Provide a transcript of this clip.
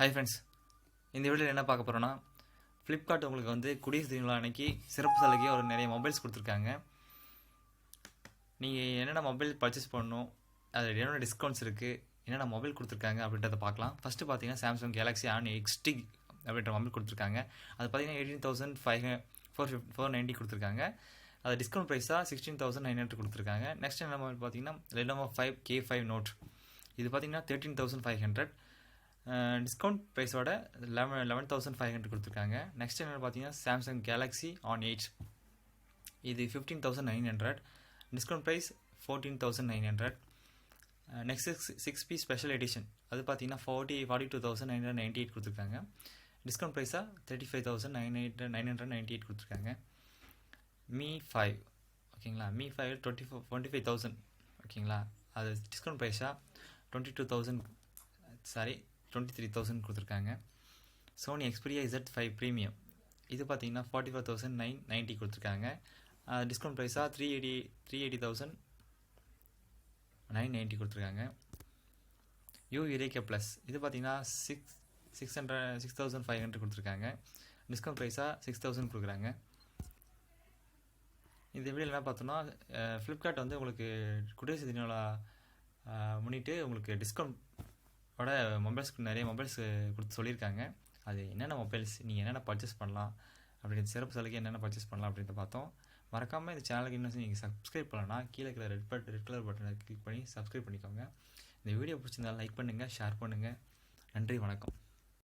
Hi friends இந்த வீடியோவில் என்ன பார்க்க போகிறோன்னா ஃப்ளிப்கார்ட் உங்களுக்கு வந்து குடியரசு தின அன்னைக்கு சிறப்பு சலுகையாக ஒரு நிறைய மொபைல்ஸ் கொடுத்துருக்காங்க. நீங்கள் என்னென்ன மொபைல் பர்ச்சேஸ் பண்ணணும் அதில் என்னென்ன டிஸ்கவுண்ட்ஸ் இருக்குது என்னென்ன மொபைல் கொடுத்துருக்காங்க அப்படின்றத பார்க்கலாம். ஃபஸ்ட்டு பார்த்தீங்கன்னா சாம்சங் கேலக்ஸி ஆன் எக்ஸ்டி அப்படின்ற மொபைல் கொடுத்துருக்காங்க. அது பார்த்தீங்கன்னா eighteen thousand five four fifty four ninety கொடுத்துருக்காங்க. அது டிஸ்கவுண்ட் ப்ரைஸாக சிக்ஸ்டீன் தௌசண்ட் நைன் ஹண்ட்ரட் கொடுத்துருக்காங்க. நெக்ஸ்ட் என்ன மொபைல் பார்த்தீங்கன்னா Lenovo five K five note இது பார்த்தீங்கன்னா thirteen thousand five hundred discount ப்ரைஸோட eleven eleven thousand five hundred கொடுத்துருக்காங்க. நெக்ஸ்ட் என்ன பார்த்தீங்கன்னா சாம்சங் கேலக்ஸி ஆன் எயிட் இது fifteen thousand nine hundred discount price fourteen thousand nine hundred next six six B special edition அது பார்த்தீங்கன்னா forty forty two thousand nine hundred ninety eight கொடுத்துருக்காங்க. Discount ப்ரைஸாக thirty five thousand nine eight nine hundred ninety eight கொடுத்துருக்காங்க. Mi five ஓகேங்களா? Mi five twenty four twenty five thousand ஓகேங்களா? அது discount ப்ரைஸாக twenty two thousand sorry twenty three thousand கொடுத்துருக்காங்க. Sony Xperia Z five premium இது பார்த்தீங்கன்னா forty four thousand nine ninety கொடுத்துருக்காங்க discount ப்ரைஸாக three eighty three eighty thousand nine ninety கொடுத்துருக்காங்க. Yu Yureka plus இது பார்த்தீங்கன்னா six six hundred six thousand five hundred கொடுத்துருக்காங்க. Discount ப்ரைஸாக six thousand கொடுக்குறாங்க. இந்த வீடியோவில் என்ன பார்த்தோன்னா ஃப்ளிப்கார்ட் வந்து உங்களுக்கு குடியரசு தினவிழா முன்னிட்டு உங்களுக்கு டிஸ்கவுண்ட் ஓட மொபைல்ஸ்க்கு நிறைய மொபைல்ஸ் கொடுத்து சொல்லியிருக்காங்க. அது என்னென்ன மொபைல்ஸ் நீங்கள் என்னென்ன பர்ச்சேஸ் பண்ணலாம் அப்படின்னு சிறப்பு சலுகை என்னென்ன பர்ச்சேஸ் பண்ணலாம் அப்படின்ட்டு பார்த்தோம். மறக்காமல் இந்த சேனலுக்கு இன்னும் நீங்கள் சப்ஸ்கிரைப் பண்ணலன்னா கீழே இருக்கிற ரெட் பட் ரெட் கலர் பட்டனை கிளிக் பண்ணி சப்ஸ்கிரைப் பண்ணிக்கோங்க. இந்த வீடியோ பிடிச்சிருந்தாலும் லைக் பண்ணுங்கள் ஷேர் பண்ணுங்கள் நன்றி வணக்கம்.